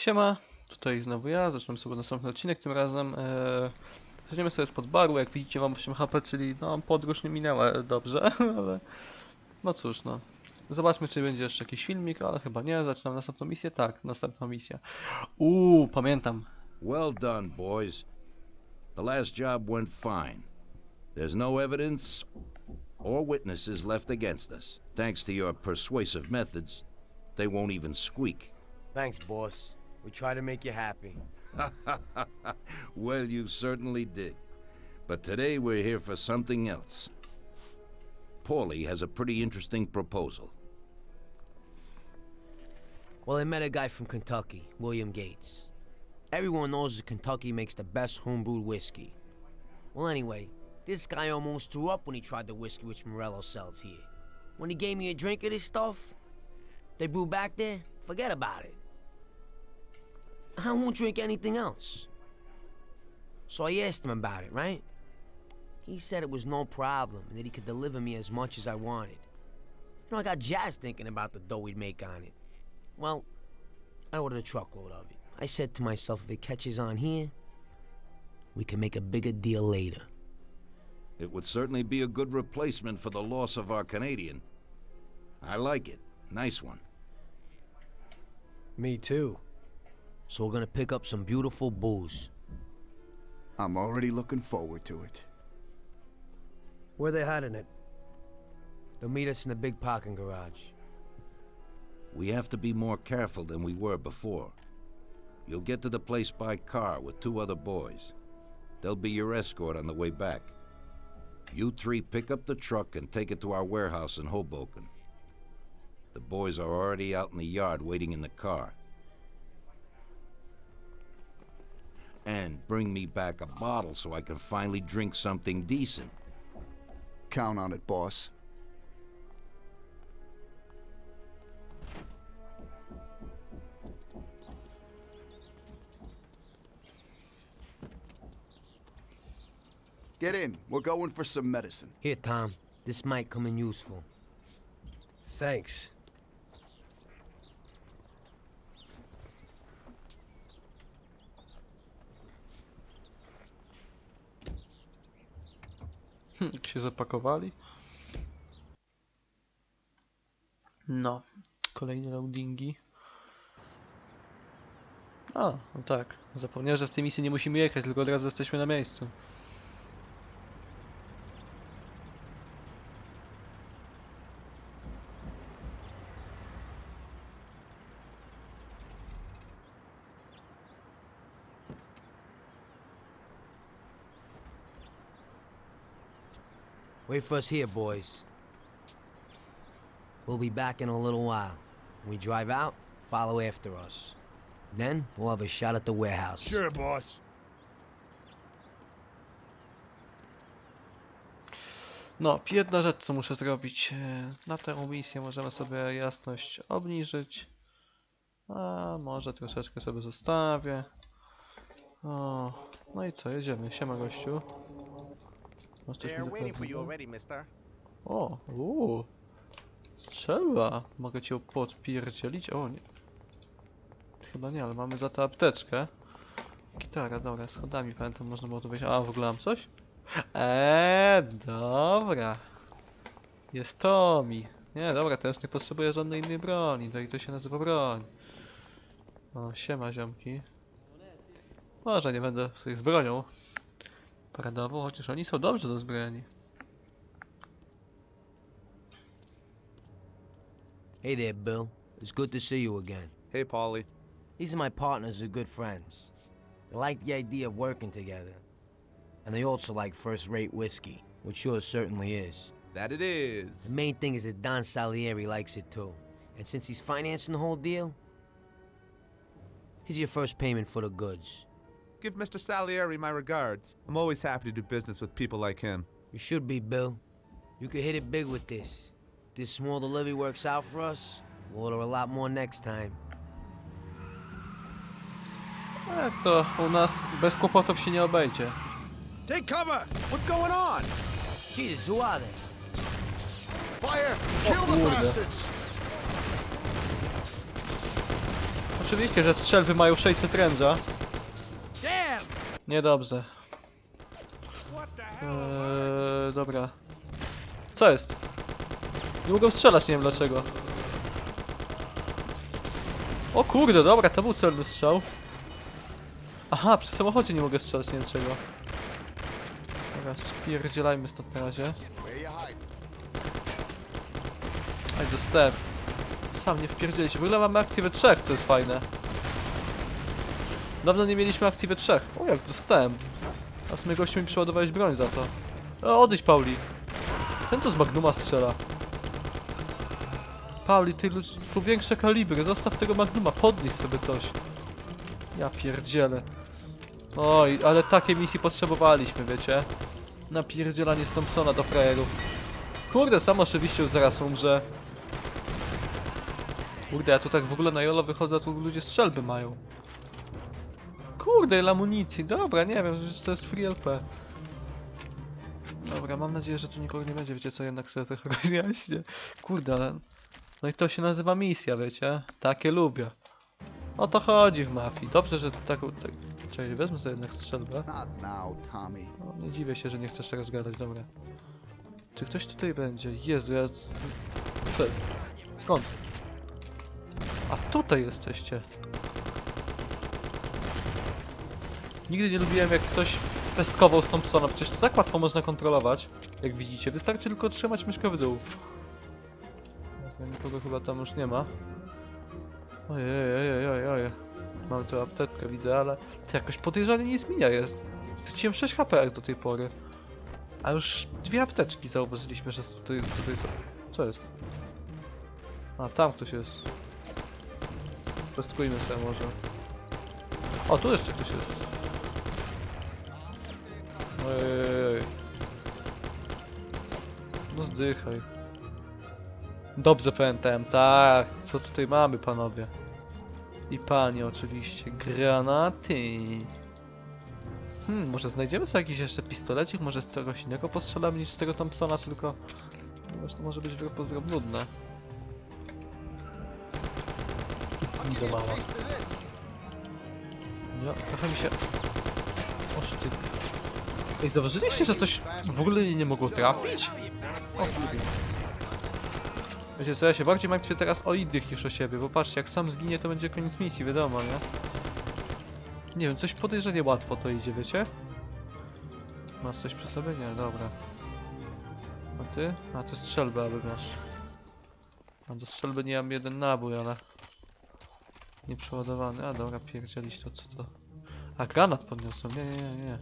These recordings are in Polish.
Siema, tutaj znowu ja, zaczynam sobie następny odcinek tym razem. Eee, Zaczniemy sobie spod baru, jak widzicie mam 8 HP, czyli no podróż nie minęła dobrze, ale no cóż no. Zobaczmy czy będzie jeszcze jakiś filmik, ale chyba nie, zaczynam następną misję, tak, następną misję. Uuu, pamiętam. Well done, boys. The last job went fine. There's no evidence or witnesses left against us. Thanks to your persuasive methods, they won't even squeak. Thanks, boss. We try to make you happy. well, you certainly did. But today we're here for something else. Paulie has a pretty interesting proposal. Well, I met a guy from Kentucky, William Gates. Everyone knows that Kentucky makes the best homebrewed whiskey. Well, anyway, this guy almost threw up when he tried the whiskey which Morello sells here. When he gave me a drink of this stuff, they brew back there, forget about it. I won't drink anything else. So I asked him about it, right? He said it was no problem and that he could deliver me as much as I wanted. You know, I got jazzed thinking about the dough we'd make on it. Well, I ordered a truckload of it. I said to myself, if it catches on here, we can make a bigger deal later. It would certainly be a good replacement for the loss of our Canadian. I like it. Nice one. Me too. So we're gonna pick up some beautiful booze. I'm already looking forward to it. Where they hiding it? They'll meet us in the big parking garage. We have to be more careful than we were before. You'll get to the place by car with two other boys. They'll be your escort on the way back. You three pick up the truck and take it to our warehouse in Hoboken. The boys are already out in the yard waiting in the car. And bring me back a bottle so I can finally drink something decent. Count on it, boss. Get in. We're going for some medicine. Here, Tom. This might come in useful. Thanks. Hm, Jak się zapakowali. No, kolejne loadingi. A, no tak. Zapomniałem, że w tej misji nie musimy jechać, tylko od razu jesteśmy na miejscu. Wait for us here, boys. We'll be back in a little while. When we drive out, follow after us. Then we'll have a shot at the warehouse. Sure, boss. No, jedna rzecz, co muszę zrobić. e, Na tę misję możemy sobie jasność obniżyć. A może troszeczkę sobie zostawię. O, no i co, jedziemy. Siema gościu. Masz coś They're waiting for you already, mister. O, uuu. Strzela. Mogę cię podpierdzielić? O nie. Chyba nie, ale mamy za to apteczkę. Gitara, dobra, schodami pamiętam, można było tu wejść. A, w ogóle mam coś? Eee, dobra. Jest to mi. Nie, dobra, teraz nie potrzebuję żadnej innej broni. To i to się nazywa broń. O, siema ziomki. Może nie będę sobie z bronią paradował, chociaż oni są dobrze dozbrojeni. Hey there, Bill. It's good to see you again. Hey, Polly. These are my partners who are good friends. They like the idea of working together. And they also like first-rate whiskey, which yours certainly is. That it is. The main thing is that Don Salieri likes it too. And since he's financing the whole deal, here's your first payment for the goods. Give Mr. Salieri my regards. I'm always happy to do business with people like him. You should be, Bill. You could hit it big with this. If this small delivery works out for us, we'll order a lot more next time. E, to u nas bez kłopotów się nie obejdzie. Take cover! What's going on? Jesus, who are they? Fire! Kill the kurde. bastards! oczywiście, że strzelby mają 600 ręża. Niedobrze. Eee, dobra. Co jest? Nie mogą strzelać, nie wiem dlaczego. O kurde, dobra, to był celny strzał. Aha, przy samochodzie nie mogę strzelać, nie wiem czego. Dobra, spierdzielajmy stąd na razie. Aj, dostałem. Sam nie wpierdzieli się. W ogóle mamy akcję we trzech, co jest fajne. Dawno nie mieliśmy akcji we trzech. O, jak dostałem. A w sumie gościu mi przeładowałeś broń za to. O, odejdź, Pauli. Ten to z Magnuma strzela. Pauli, ty są większe kalibry. Zostaw tego Magnuma, podnieś sobie coś. Ja pierdzielę. Oj, ale takiej misji potrzebowaliśmy, wiecie? Napierdzielanie z Thompsona do frajerów. Kurde, sam oczywiście już zaraz umrze. Kurde, ja tu tak w ogóle na jolo wychodzę, a tu ludzie strzelby mają. Kurde, ile amunicji. Dobra, nie wiem, że to jest free LP. Dobra, mam nadzieję, że tu nikogo nie będzie, wiecie co, jednak sobie trochę rozjaśnię. Kurde, ale... No i to się nazywa misja, wiecie? Takie lubię. O to chodzi w mafii. Dobrze, że ty taką... Tak... Czekaj, wezmę sobie jednak strzelbę. No, nie dziwię się, że nie chcesz teraz gadać, dobra. Czy ktoś tutaj będzie? Jezu, ja... Co? Skąd? A tutaj jesteście. Nigdy nie lubiłem jak ktoś pestkował z Thompsona, przecież to tak łatwo można kontrolować, jak widzicie. Wystarczy tylko trzymać myszkę w dół. Dobra, Nikogo chyba tam już nie ma. Ojej, ojej, ojej, ojej. Mam tu apteczkę, widzę, ale to jakoś podejrzanie nic minia jest. Straciłem 6 HP do tej pory. A już dwie apteczki zauważyliśmy, że tutaj, tutaj są. Co jest? A, tam ktoś jest. Pestkujmy sobie może. O, tu jeszcze ktoś jest. Ojej. No zdychaj. Dobrze pamiętałem, tak. Co tutaj mamy, panowie? I panie oczywiście. Granaty. Hmm, może znajdziemy sobie jakiś jeszcze pistolecik, może z czegoś innego postrzelamy niż z tego Thompsona, tylko... Ponieważ to może być pozorom nudne. Idę mała. No, trochę mi się... Oż ty... Ej, zauważyliście, że coś w ogóle nie mogło trafić? O kurde. Wiecie co, ja się bardziej martwię teraz o innych niż o siebie, bo patrzcie, jak sam zginie, to będzie koniec misji, wiadomo, nie? Nie wiem, coś podejrzanie łatwo to idzie, wiecie? Masz coś przy sobie? Nie, dobra. A ty? A ty strzelbę aby masz. A do strzelby nie mam jeden nabój, ale... Nie przeładowany. A dobra, pierdzielić to co to? A granat podniosłem, nie, nie, nie, nie.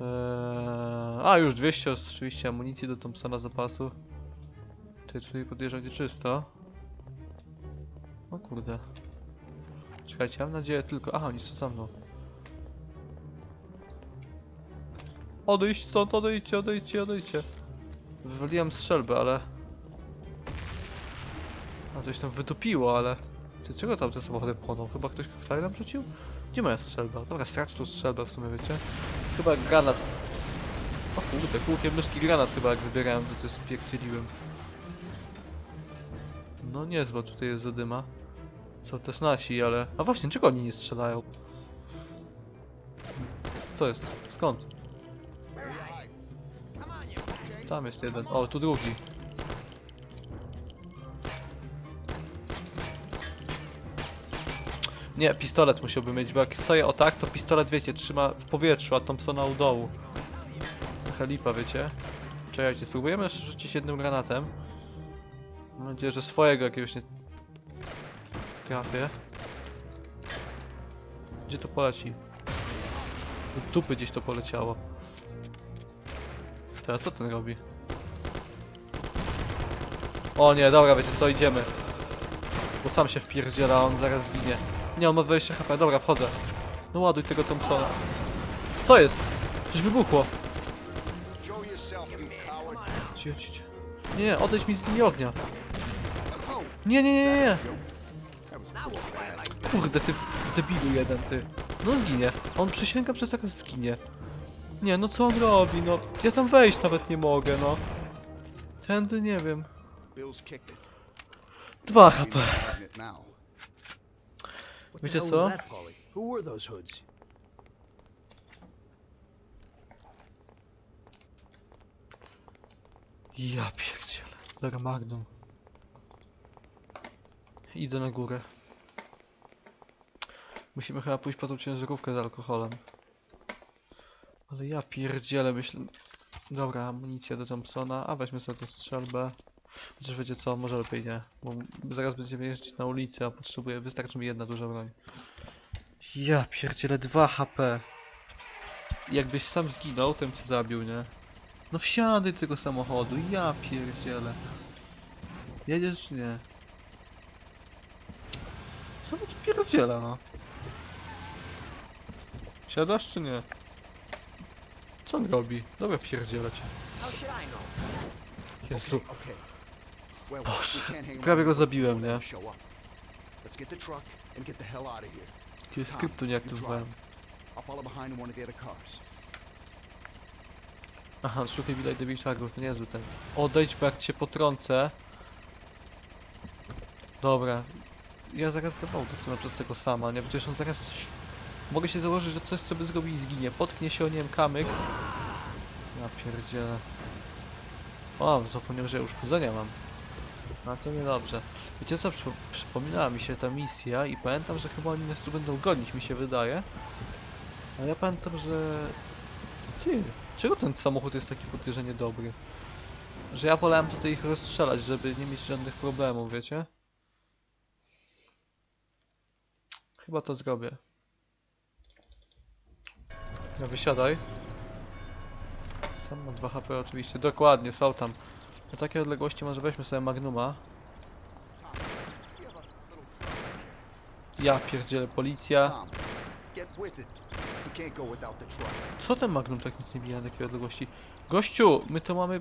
Eee, a już 200 oczywiście amunicji do Thompsona zapasu. Ty tutaj podjeżdża czysto. O kurde. Czekajcie, mam nadzieję tylko... Aha, oni są za mną. Odejść stąd, odejdźcie, odejdźcie, odejdźcie. Wywaliłem strzelbę, ale... A coś tam wytopiło, ale... Ty, czego tam te samochody płoną? Chyba ktoś koktajl nam rzucił? Gdzie moja strzelba? Dobra, stracz tu strzelbę w sumie, wiecie? Chyba granat. O kurde, kółkiem myszki granat chyba jak wybierałem, to coś spierdzieliłem. No niezła tutaj jest zadyma. Co też nasi, ale... A właśnie, czego oni nie strzelają? Co jest? Skąd? Tam jest jeden. O, tu drugi. Nie, pistolet musiałby mieć, bo jak stoję o tak, to pistolet, wiecie, trzyma w powietrzu, a Thompsona u dołu. Trochę lipa, wiecie? Czekajcie, spróbujemy rzucić jednym granatem. Mam nadzieję, że swojego jakiegoś nie trafię. Gdzie to poleci? Do dupy gdzieś to poleciało. Teraz co ten robi? O nie, dobra, wiecie co, idziemy. Bo sam się wpierdziela, on zaraz zginie. Nie, on ma 20 HP, dobra, wchodzę. No ładuj tego Thompsona. To jest! Coś wybuchło. Cicho, cicho. Nie, odejdź mi z linii ognia. Nie, nie, nie, nie. Kurde, ty debilu jeden, ty. No zginie. On przysięga przez zaraz zginie. Nie, no co on robi, no. Ja tam wejść nawet nie mogę, no. Tędy nie wiem. Dwa HP. Wiecie co? Ja pierdzielę. Dobra, Magnum. Idę na górę. Musimy chyba pójść po tą ciężarówkę z alkoholem. Ale ja pierdzielę, myślę... Dobra, amunicja do Thompsona, a weźmy sobie tę strzelbę. Chociaż wiecie co, może lepiej nie, bo zaraz będziemy jeździć na ulicę, a potrzebuję, wystarczy mi jedna duża broń. Ja pierdzielę 2 HP. Jakbyś sam zginął, to bym cię zabił, nie? No wsiadaj do tego samochodu, ja pierdzielę. Jedziesz czy nie? Co mi pierdziela, no? Siadasz czy nie? Co on robi? Dobra, pierdzielę cię. Jezu. Boże, prawie go zabiłem, nie? Kiedy skryptu nie aktywowałem. Aha, szukaj Village the Beachagów, to niezły ten. Odejdź, bo jak cię potrącę. Dobra. Ja zaraz zawołam przez tego sama, nie? Przecież on zaraz... Mogę się założyć, że coś sobie zrobi i zginie. Potknie się o nie wiem kamyk. Ja pierdzielę. O, zapomniałem, że ja uszkodzenia mam. No to niedobrze. Wiecie co, Przypo przypomniała mi się ta misja i pamiętam, że chyba oni nas tu będą gonić, mi się wydaje. A ja pamiętam, że... Ty, czego ten samochód jest taki podejrzanie dobry? Że ja wolałem tutaj ich rozstrzelać, żeby nie mieć żadnych problemów, wiecie? Chyba to zrobię. No wysiadaj. Sam ma 2 HP oczywiście, dokładnie, są tam. Na takiej odległości może weźmy sobie Magnuma. Ja pierdzielę, policja. Co ten Magnum tak nic nie bije na takiej odległości? Gościu, my tu mamy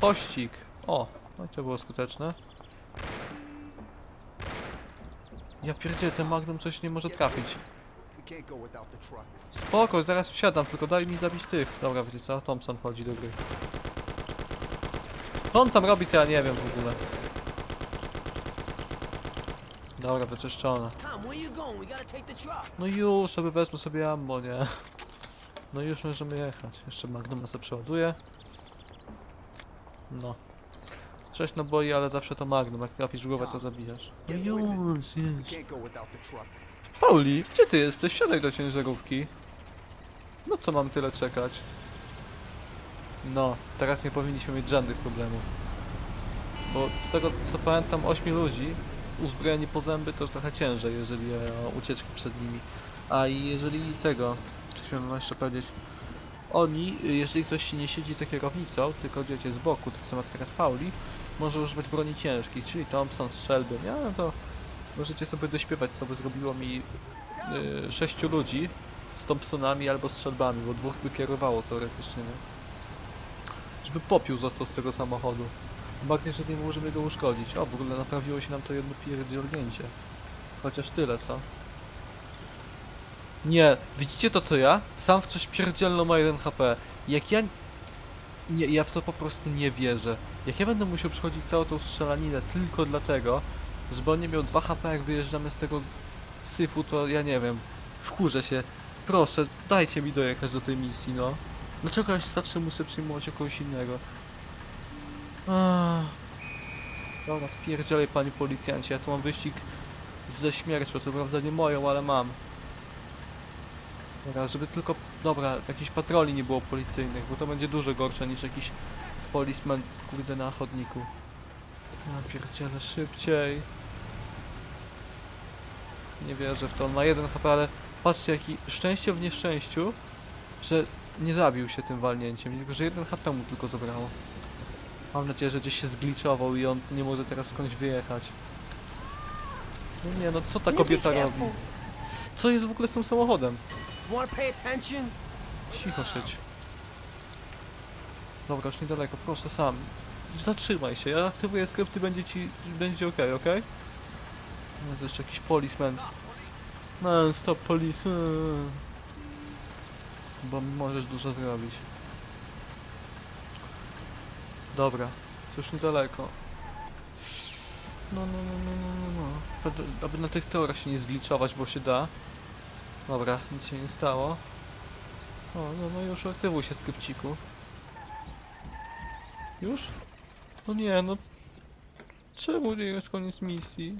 pościg. O, no i to było skuteczne. Ja pierdzielę, ten Magnum coś nie może trafić. Spoko, zaraz wsiadam, tylko daj mi zabić tych. Dobra, wiecie co? Thompson wchodzi do gry. Co on tam robi, to ja nie wiem w ogóle. Dobra, truck. No już, sobie wezmę sobie ammo, nie? No już możemy jechać. Jeszcze Magnum nas to przeładuje. No. Sześć naboi, ale zawsze to Magnum. Jak trafisz w głowę, to zabijasz. No już, już. Pauli, gdzie ty jesteś? Siadaj do ciężarówki. No co mam tyle czekać? No, teraz nie powinniśmy mieć żadnych problemów. Bo z tego co pamiętam, 8 ludzi uzbrojeni po zęby to trochę ciężej, jeżeli o ucieczki przed nimi. A i jeżeli tego, chciałem jeszcze powiedzieć, oni, jeżeli ktoś nie siedzi za kierownicą, tylko idziecie z boku, tak samo jak teraz Pauli, może używać broni ciężkiej, czyli Thompson, strzelby, nie? No to możecie sobie dośpiewać, co by zrobiło mi y, sześciu ludzi z Thompsonami albo strzelbami, bo dwóch by kierowało teoretycznie, nie? Żeby popiół został z tego samochodu. Że nie możemy go uszkodzić. O, w ogóle naprawiło się nam to jedno pierdzielnięcie. Chociaż tyle, co? Nie, widzicie to co ja? Sam w coś pierdzielno ma 1 HP. Jak ja... Nie, ja w to po prostu nie wierzę. Jak ja będę musiał przechodzić całą tą strzelaninę tylko dlatego, żeby on nie miał 2 HP jak wyjeżdżamy z tego syfu, to ja nie wiem. Wkurzę się. Proszę, dajcie mi dojechać do tej misji, no. Dlaczego ja zawsze muszę przyjmować kogoś innego? Ach. Dobra, spierdzielaj panie policjancie, ja tu mam wyścig ze śmiercią, co prawda nie moją, ale mam. Dobra, żeby tylko, dobra, jakichś patroli nie było policyjnych, bo to będzie dużo gorsze niż jakiś policeman, kurde, na chodniku. Ja pierdzielę szybciej. Nie wierzę w to, on ma jeden HP, ale patrzcie jaki szczęście w nieszczęściu, że nie zabił się tym walnięciem, tylko że jeden HP mu tylko zabrało. Mam nadzieję, że gdzieś się zgliczował i on nie może teraz skądś wyjechać. No nie, no co ta kobieta robi? Co jest w ogóle z tym samochodem? Cicho siedź. Dobra, już niedaleko, proszę sam. Zatrzymaj się, ja aktywuję skrypty, będzie ci, będzie okej, okej? Jest jeszcze jakiś policeman. No, stop police. Bo możesz dużo zrobić. Dobra, już niedaleko. No, no, no, no, no, no, no. Aby- na tych teoriach się nie zgliczować, bo się da. Dobra, nic się nie stało. O, no, no już aktywuj się, skrypciku. Już? No nie, no... Czemu nie jest koniec misji?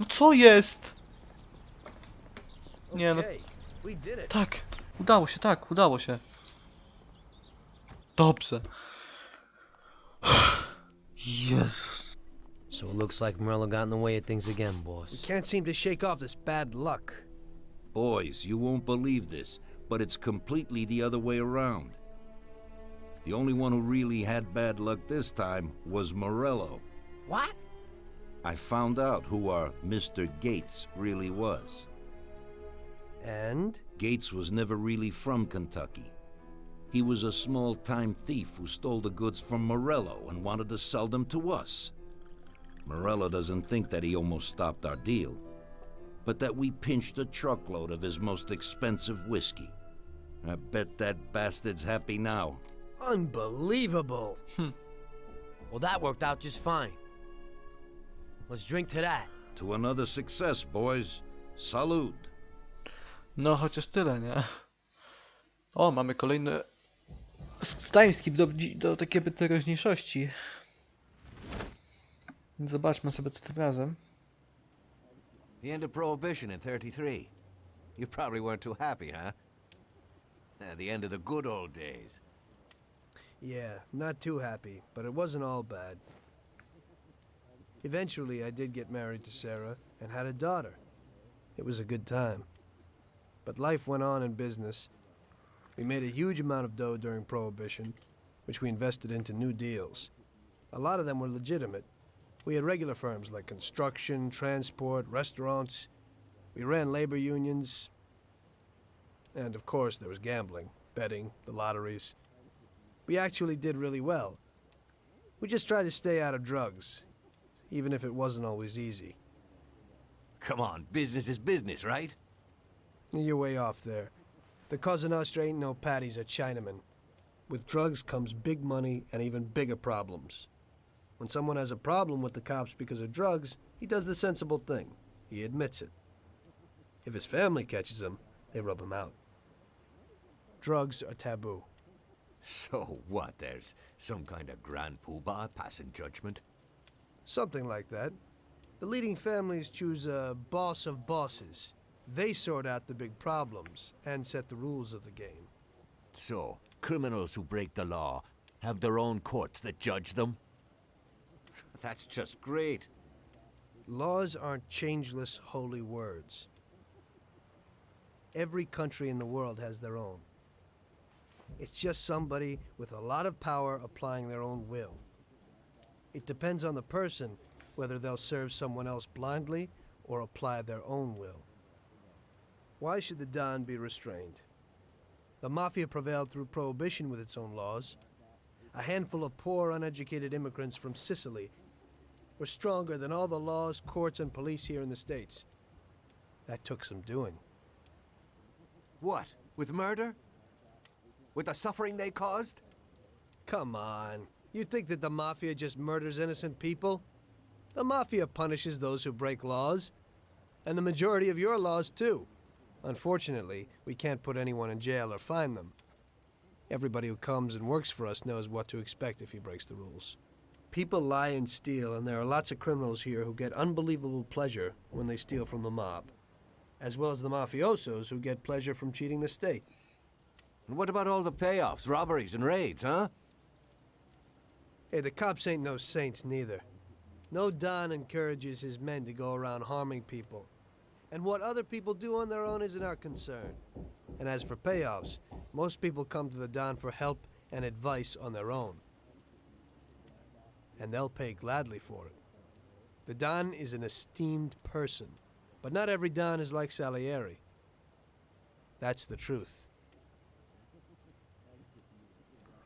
No co jest? Nie no, we did it. tak, udało się, tak, udało się. Dobrze. Jezus. So it looks like Morello got in the way of things again, boss. We can't seem to shake off this bad luck. Boys, you won't believe this, but it's completely the other way around. The only one who really had bad luck this time was Morello. What? I found out who our Mr. Gates really was. And? Gates was never really from Kentucky. He was a small time thief who stole the goods from Morello and wanted to sell them to us. Morello doesn't think that he almost stopped our deal, but that we pinched a truckload of his most expensive whiskey. I bet that bastard's happy now. Unbelievable. Hmm. Well, that worked out just fine. Let's drink to that. To another success, boys. Salute. No, chociaż tyle, nie? O, mamy kolejny stański do, do takiej by teraźniejszości. Zobaczmy sobie co tym razem. The end of Prohibition in 33. You probably weren't too happy, huh? Eh, the end of the good old days. Yeah, not too happy, but it wasn't all bad. Eventually, I did get married to Sarah and had a daughter. It was a good time. But life went on in business. We made a huge amount of dough during Prohibition, which we invested into new deals. A lot of them were legitimate. We had regular firms like construction, transport, restaurants. We ran labor unions. And of course, there was gambling, betting, the lotteries. We actually did really well. We just tried to stay out of drugs, even if it wasn't always easy. Come on, business is business, right? You're way off there. The Cosa Nostra ain't no patties at Chinaman. With drugs comes big money and even bigger problems. When someone has a problem with the cops because of drugs, he does the sensible thing. He admits it. If his family catches him, they rub him out. Drugs are taboo. So what? There's some kind of grand poobah passing judgment? Something like that. The leading families choose a boss of bosses. They sort out the big problems and set the rules of the game. So, criminals who break the law have their own courts that judge them? That's just great. Laws aren't changeless holy words. Every country in the world has their own. It's just somebody with a lot of power applying their own will. It depends on the person whether they'll serve someone else blindly or apply their own will. Why should the Don be restrained? The Mafia prevailed through Prohibition with its own laws. A handful of poor, uneducated immigrants from Sicily were stronger than all the laws, courts, and police here in the States. That took some doing. What? With murder? With the suffering they caused? Come on. You think that the Mafia just murders innocent people? The Mafia punishes those who break laws. And the majority of your laws, too. Unfortunately, we can't put anyone in jail or fine them. Everybody who comes and works for us knows what to expect if he breaks the rules. People lie and steal, and there are lots of criminals here who get unbelievable pleasure when they steal from the mob, as well as the mafiosos who get pleasure from cheating the state. And what about all the payoffs, robberies, and raids, huh? Hey, the cops ain't no saints neither. No Don encourages his men to go around harming people. And what other people do on their own isn't our concern. And as for payoffs, most people come to the Don for help and advice on their own. And they'll pay gladly for it. The Don is an esteemed person, but not every Don is like Salieri. That's the truth.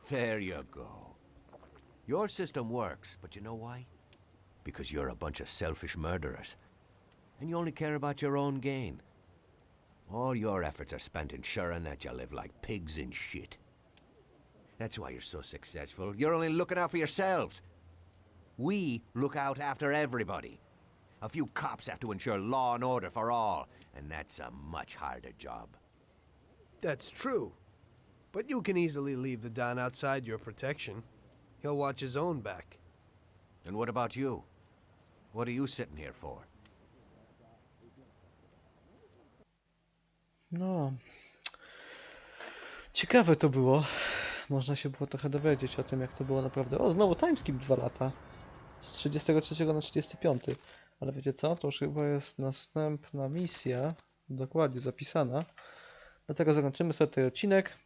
There you go. Your system works, but you know why? Because you're a bunch of selfish murderers. And you only care about your own gain. All your efforts are spent ensuring that you live like pigs in shit. That's why you're so successful. You're only looking out for yourselves. We look out after everybody. A few cops have to ensure law and order for all, and that's a much harder job. That's true. But you can easily leave the Don outside your protection. He'll watch his own back. And what about you? What are you sitting here for? No. Ciekawe to było. Można się było trochę dowiedzieć o tym, jak to było naprawdę. O, znowu timeskip 2 lata. Z 33 na 35. Ale wiecie co? To już chyba jest następna misja. Dokładnie zapisana. Dlatego zakończymy sobie ten odcinek.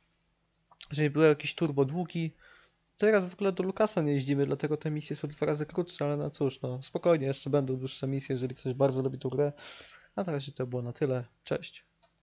Jeżeli był jakiś turbo długi. Teraz w ogóle do Lukasa nie jeździmy, dlatego te misje są dwa razy krótsze, ale no cóż, no spokojnie, jeszcze będą dłuższe misje, jeżeli ktoś bardzo lubi tą grę. A na razie to było na tyle. Cześć.